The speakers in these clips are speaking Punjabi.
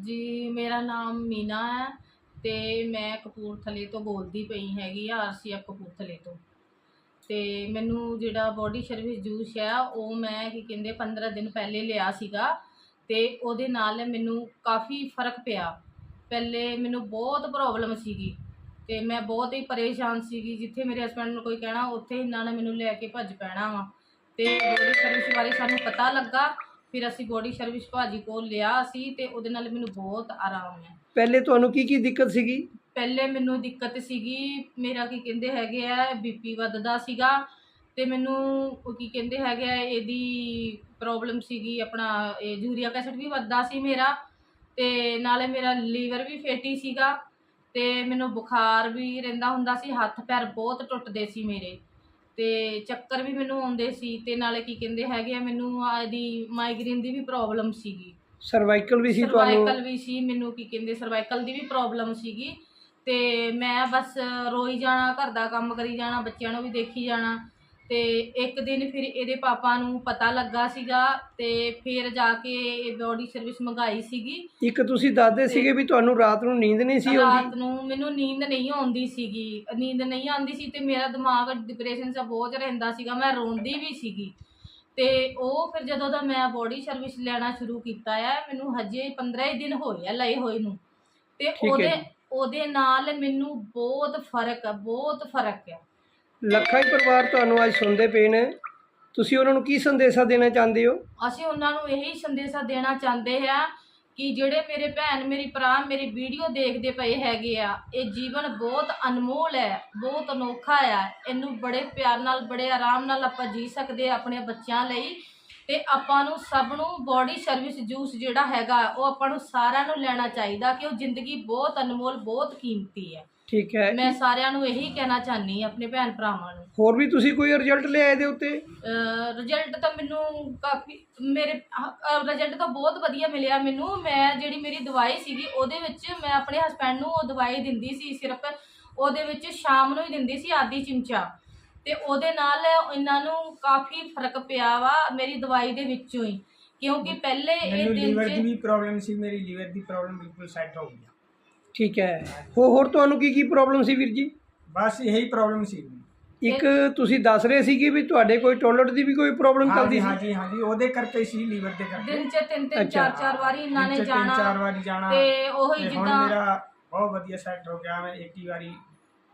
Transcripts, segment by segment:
ਜੀ, ਮੇਰਾ ਨਾਮ ਮੀਨਾ ਹੈ ਤੇ ਮੈਂ ਕਪੂਰਥਲੇ ਤੋਂ ਬੋਲਦੀ ਪਈ ਹੈਗੀ ਆ, ਆਰਸੀਐਫ ਕਪੂਰਥਲੇ ਤੋਂ। ਤੇ ਮੈਨੂੰ ਜਿਹੜਾ ਬੋਡੀ ਸਰਵਿਸ ਜੂਸ ਹੈ, ਉਹ ਮੈਂ ਕੀ ਕਹਿੰਦੇ 15 ਦਿਨ ਪਹਿਲੇ ਲਿਆ ਸੀਗਾ ਤੇ ਉਹਦੇ ਨਾਲ ਮੈਨੂੰ ਕਾਫੀ ਫ਼ਰਕ ਪਿਆ। ਪਹਿਲੇ ਮੈਨੂੰ ਬਹੁਤ ਪ੍ਰੋਬਲਮ ਸੀਗੀ ਤੇ ਮੈਂ ਬਹੁਤ ਹੀ ਪਰੇਸ਼ਾਨ ਸੀਗੀ, ਜਿੱਥੇ ਮੇਰੇ ਹਸਬੰਡ ਨੂੰ ਕੋਈ ਕਹਿਣਾ, ਉੱਥੇ ਇਹਨਾਂ ਨੇ ਮੈਨੂੰ ਲੈ ਕੇ ਭੱਜ ਪੈਣਾ ਵਾ। ਤੇ ਬੋਡੀ ਸਰਵਿਸ ਬਾਰੇ ਸਾਨੂੰ ਪਤਾ ਲੱਗਾ ਫਿਰ ਅਸੀਂ ਬੋਡੀ ਸਰਵਿਸ ਭਾਜੀ ਕੋਲ ਲਿਆ ਸੀ ਤੇ ਉਹਦੇ ਨਾਲ ਮੈਨੂੰ ਬਹੁਤ ਆਰਾਮ ਹੈ। ਪਹਿਲੇ ਤੁਹਾਨੂੰ ਕੀ ਕੀ ਦਿੱਕਤ ਸੀਗੀ? ਪਹਿਲੇ ਮੈਨੂੰ ਦਿੱਕਤ ਸੀਗੀ ਮੇਰਾ ਕੀ ਕਹਿੰਦੇ ਹੈਗੇ ਆ ਬੀਪੀ ਵੱਧਦਾ ਸੀਗਾ ਤੇ ਮੈਨੂੰ ਉਹ ਕੀ ਕਹਿੰਦੇ ਹੈਗੇ ਆ ਇਹਦੀ ਪ੍ਰੋਬਲਮ ਸੀਗੀ ਆਪਣਾ ਇਹ ਯੂਰੀਆ ਐਸਿਡ ਵੀ ਵੱਧਦਾ ਸੀ ਮੇਰਾ ਤੇ ਨਾਲੇ ਮੇਰਾ ਲੀਵਰ ਵੀ ਫੈਟੀ ਸੀਗਾ ਤੇ ਮੈਨੂੰ ਬੁਖਾਰ ਵੀ ਰਹਿੰਦਾ ਹੁੰਦਾ ਸੀ ਹੱਥ ਪੈਰ ਬਹੁਤ ਟੁੱਟਦੇ ਸੀ ਮੇਰੇ। ਤੇ ਚੱਕਰ ਵੀ ਮੈਨੂੰ ਆਉਂਦੇ ਸੀ ਤੇ ਨਾਲੇ ਕੀ ਕਹਿੰਦੇ ਹੈਗੇ ਆ ਮੈਨੂੰ ਆ ਇਹਦੀ ਮਾਈਗ੍ਰੇਨ ਦੀ ਵੀ ਪ੍ਰੋਬਲਮ ਸੀਗੀ। ਸਰਵਾਈਕਲ ਵੀ ਸੀ ਸਰਵਾਈਕਲ ਤੁਹਾਨੂੰ ਵੀ ਸੀ ਮੈਨੂੰ ਕੀ ਕਹਿੰਦੇ ਸਰਵਾਈਕਲ ਦੀ ਵੀ ਪ੍ਰੋਬਲਮ ਸੀਗੀ। ਤੇ ਮੈਂ ਬਸ ਰੋਈ ਜਾਣਾ ਘਰ ਦਾ ਕੰਮ ਕਰੀ ਜਾਣਾ ਬੱਚਿਆਂ ਨੂੰ ਵੀ ਦੇਖੀ ਜਾਣਾ। ਤੇ ਇੱਕ ਦਿਨ ਫਿਰ ਇਹਦੇ ਪਾਪਾ ਨੂੰ ਪਤਾ ਲੱਗਾ ਸੀਗਾ ਤੇ ਫਿਰ ਜਾ ਕੇ ਇਹ ਬੋਡੀ ਸਰਵਿਸ ਮੰਗਾਈ ਸੀਗੀ। ਇੱਕ ਤੁਸੀਂ ਦੱਸਦੇ ਸੀਗੇ ਵੀ ਤੁਹਾਨੂੰ ਰਾਤ ਨੂੰ ਨੀਂਦ ਨਹੀਂ ਸੀ ਰਾਤ ਆਉਂਦੀ ਨੂੰ ਮੈਨੂੰ ਨੀਂਦ ਨਹੀਂ ਆਉਂਦੀ ਸੀਗੀ। ਨੀਂਦ ਨਹੀਂ ਆਉਂਦੀ ਸੀ ਤੇ ਮੇਰਾ ਦਿਮਾਗ ਡਿਪਰੈਸ਼ਨ 'ਚ ਬਹੁਤ ਰਹਿੰਦਾ ਸੀਗਾ ਮੈਂ ਰੋਂਦੀ ਵੀ ਸੀਗੀ। ਤੇ ਉਹ ਫਿਰ ਜਦੋਂ ਦਾ ਮੈਂ ਬੋਡੀ ਸਰਵਿਸ ਲੈਣਾ ਸ਼ੁਰੂ ਕੀਤਾ ਹੈ ਮੈਨੂੰ ਹਜੇ 15 ਹੀ ਦਿਨ ਹੋਏ ਆ ਲਏ ਹੋਏ ਨੂੰ। ਤੇ ਹੈ ਉਹਦੇ ਜੀ। ਉਹਦੇ ਨਾਲ ਮੈਨੂੰ ਬਹੁਤ ਫ਼ਰਕ ਆ ਬਹੁਤ ਫ਼ਰਕ ਆ। ਲੱਖਾਂ ਹੀ ਪਰਿਵਾਰ ਤੁਹਾਨੂੰ ਅੱਜ ਸੁਣਦੇ ਪਏ ਨੇ। ਤੁਸੀਂ ਉਹਨਾਂ ਨੂੰ ਕੀ ਸੰਦੇਸ਼ਾ ਦੇਣਾ ਚਾਹੁੰਦੇ ਹੋ? ਅਸੀਂ ਉਹਨਾਂ ਨੂੰ ਇਹੀ ਸੰਦੇਸ਼ਾ ਦੇਣਾ ਚਾਹੁੰਦੇ ਆ ਕਿ ਜਿਹੜੇ ਮੇਰੇ ਭੈਣ, ਮੇਰੀ ਭਰਾ, ਮੇਰੀ ਵੀਡੀਓ ਦੇਖਦੇ ਪਏ ਹੈਗੇ ਆ, ਇਹ ਜੀਵਨ ਬਹੁਤ ਅਨਮੋਲ ਹੈ, ਬਹੁਤ ਅਨੋਖਾ ਆ। ਇਹਨੂੰ ਬੜੇ ਪਿਆਰ ਨਾਲ, ਬੜੇ ਆਰਾਮ ਨਾਲ ਆਪਾਂ ਜੀ ਸਕਦੇ ਆ ਆਪਣੇ ਬੱਚਿਆਂ ਲਈ। ਤੇ ਆਪਾਂ ਨੂੰ ਸਭ ਨੂੰ ਬੋਡੀ ਸਰਵਿਸ ਜੂਸ ਜਿਹੜਾ ਹੈਗਾ ਉਹ ਆਪਾਂ ਨੂੰ ਸਾਰਿਆਂ ਨੂੰ ਲੈਣਾ ਚਾਹੀਦਾ ਕਿ ਉਹ ਜ਼ਿੰਦਗੀ ਬਹੁਤ ਅਨਮੋਲ ਬਹੁਤ ਕੀਮਤੀ ਹੈ। ਠੀਕ ਹੈ। ਮੈਂ ਸਾਰਿਆਂ ਨੂੰ ਇਹੀ ਕਹਿਣਾ ਚਾਹਨੀ ਆਪਣੇ ਭੈਣ ਭਰਾਵਾਂ ਨੂੰ। ਹੋਰ ਵੀ ਤੁਸੀਂ ਕੋਈ ਰਿਜ਼ਲਟ ਲਿਆਏ ਇਹਦੇ ਉੱਤੇ? ਰਿਜ਼ਲਟ ਤਾਂ ਮੈਨੂੰ ਕਾਫੀ ਮੇਰੇ ਰਿਜ਼ਲਟ ਤਾਂ ਬਹੁਤ ਵਧੀਆ ਮਿਲਿਆ ਮੈਨੂੰ। ਮੈਂ ਜਿਹੜੀ ਮੇਰੀ ਦਵਾਈ ਸੀਗੀ ਉਹਦੇ ਵਿੱਚ ਮੈਂ ਆਪਣੇ ਹਸਬੰਡ ਨੂੰ ਉਹ ਦਵਾਈ ਦਿੰਦੀ ਸੀ ਸਿਰਫ ਉਹਦੇ ਵਿੱਚ ਸ਼ਾਮ ਨੂੰ ਹੀ ਦਿੰਦੀ ਸੀ ਆਦੀ ਚਮਚਾ। ਤੇ ਉਹਦੇ ਨਾਲ ਇਹਨਾਂ ਨੂੰ ਕਾਫੀ ਫ਼ਰਕ ਪਿਆ ਵਾ ਮੇਰੀ ਦਵਾਈ ਦੇ ਵਿੱਚੋਂ ਹੀ ਕਿਉਂਕਿ ਪਹਿਲੇ ਇਹ ਮੈਨੂੰ ਦਿਨ ਲੀਵਰ ਦੀ 'ਚ ਵੀ ਪ੍ਰੋਬਲਮ ਸੀ ਮੇਰੀ ਲੀਵਰ ਦੀ ਪ੍ਰੋਬਲਮ ਬਿਲਕੁਲ ਸੈੱਟ ਹੋ ਗਈ। ਠੀਕ ਹੈ। ਹੋ ਹੋਰ ਤੁਹਾਨੂੰ ਕੀ ਕੀ ਪ੍ਰੋਬਲਮ ਸੀ ਵੀਰ ਜੀ? ਬਸ ਇਹੀ ਪ੍ਰੋਬਲਮ ਸੀ। ਇੱਕ ਤੁਸੀਂ ਦੱਸ ਰਹੇ ਸੀਗੇ ਵੀ ਤੁਹਾਡੇ ਕੋਈ ਟੋਇਲਟ ਦੀ ਵੀ ਕੋਈ ਪ੍ਰੋਬਲਮ ਚੱਲਦੀ ਹਾਂਜੀ ਸੀ? ਹਾਂਜੀ ਹਾਂਜੀ ਉਹਦੇ ਕਰਕੇ ਸੀ ਲੀਵਰ ਦੇ ਕਰਕੇ। ਦਿਨ 'ਚ ਤਿੰਨ ਤਿੰਨ ਅੱਛਾ। ਚਾਰ ਚਾਰ ਵਾਰੀ ਇਹਨਾਂ ਨੇ ਵਿੱਚ ਤਿੰਨ ਚਾਰ ਜਾਣਾ ਵਾਰੀ ਜਾਣਾ। ਤੇ ਉਹੀ ਹੁਣ ਜਿੱਦਾਂ ਮੇਰਾ ਬਹੁਤ ਵਧੀਆ ਸੈੱਟ ਹੋ ਗਿਆ ਮੈਂ ਇੱਕ ਹੀ ਵਾਰੀ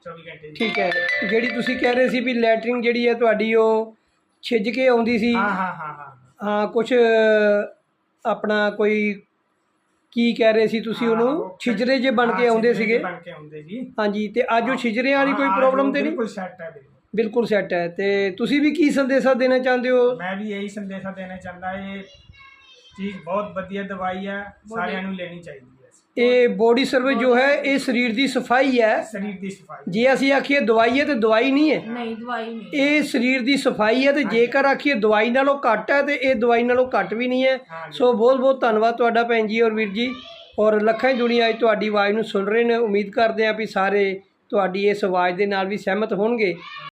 24 ਘੰਟੇ ਦੀ। ਠੀਕ ਹੈ ਜਿਹੜੀ ਤੁਸੀਂ ਕਹਿ ਰਹੇ ਸੀ ਵੀ ਲੈਟਰਿੰਗ ਜਿਹੜੀ ਹੈ ਤੁਹਾਡੀ ਉਹ ਛਿੱਜ ਕੇ ਆਉਂਦੀ ਸੀ। ਹਾਂ ਹਾਂ ਹਾਂ ਹਾਂ। ਹਾਂ ਕੁਝ ਆਪਣਾ ਕੋਈ ਕੀ ਕਹਿ ਰਹੇ ਸੀ ਤੁਸੀਂ ਹਾਂ, ਉਹਨੂੰ? ਉਹ ਛਿਜਰੇ ਜੇ ਬਣ ਕੇ ਹਾਂ, ਆਉਂਦੇ ਛਿਜਰੇ ਸੀਗੇ। ਬਣ ਕੇ ਆਉਂਦੇ ਜੀ। ਹਾਂਜੀ ਤੇ ਅੱਜ ਉਹ ਛਿਜਰਿਆਂ ਵਾਲੀ ਕੋਈ ਹਾਂ, ਪ੍ਰੋਬਲਮ ਤੇ ਨਹੀਂ? ਬਿਲਕੁਲ ਸੈੱਟ ਹੈ ਬਿਲਕੁਲ ਬਿਲਕੁਲ ਸੈੱਟ ਹੈ। ਤੇ ਤੁਸੀਂ ਵੀ ਕੀ ਸੰਦੇਸ਼ਾ ਦੇਣਾ ਚਾਹੁੰਦੇ ਹੋ? ਮੈਂ ਵੀ ਇਹੀ ਸੰਦੇਸ਼ਾ ਦੇਣਾ ਚਾਹੁੰਦਾ ਇਹ ਚੀਜ਼ ਬਹੁਤ ਵਧੀਆ ਦਵਾਈ ਹੈ ਸਾਰਿਆਂ ਨੂੰ ਲੈਣੀ ਚਾਹੀਦੀ ਹੈ। ਇਹ ਬੋਡੀ ਸਰਵਿਸ ਜੋ ਹੈ ਇਹ ਸਰੀਰ ਦੀ ਸਫ਼ਾਈ ਹੈ। ਸਰੀਰ ਦੀ ਸਫ਼ਾਈ। ਜੇ ਅਸੀਂ ਆਖੀਏ ਦਵਾਈ ਹੈ ਤੇ ਦਵਾਈ ਨਹੀਂ ਹੈ। ਨਹੀਂ ਦਵਾਈ ਨਹੀਂ ਇਹ ਸਰੀਰ ਦੀ ਸਫ਼ਾਈ ਹੈ ਤੇ ਜੇਕਰ ਆਖੀਏ ਦਵਾਈ ਨਾਲੋਂ ਘੱਟ ਹੈ ਤੇ ਇਹ ਦਵਾਈ ਨਾਲੋਂ ਘੱਟ ਵੀ ਨਹੀਂ ਹੈ। ਸੋ ਬਹੁਤ ਬਹੁਤ ਧੰਨਵਾਦ ਤੁਹਾਡਾ ਭੈਣ ਜੀ ਔਰ ਵੀਰ ਜੀ। ਔਰ ਲੱਖਾਂ ਹੀ ਦੁਨੀਆ ਅੱਜ ਤੁਹਾਡੀ ਆਵਾਜ਼ ਨੂੰ ਸੁਣ ਰਹੇ ਨੇ। ਉਮੀਦ ਕਰਦੇ ਹਾਂ ਵੀ ਸਾਰੇ ਤੁਹਾਡੀ ਇਸ ਆਵਾਜ਼ ਦੇ ਨਾਲ ਵੀ ਸਹਿਮਤ ਹੋਣਗੇ।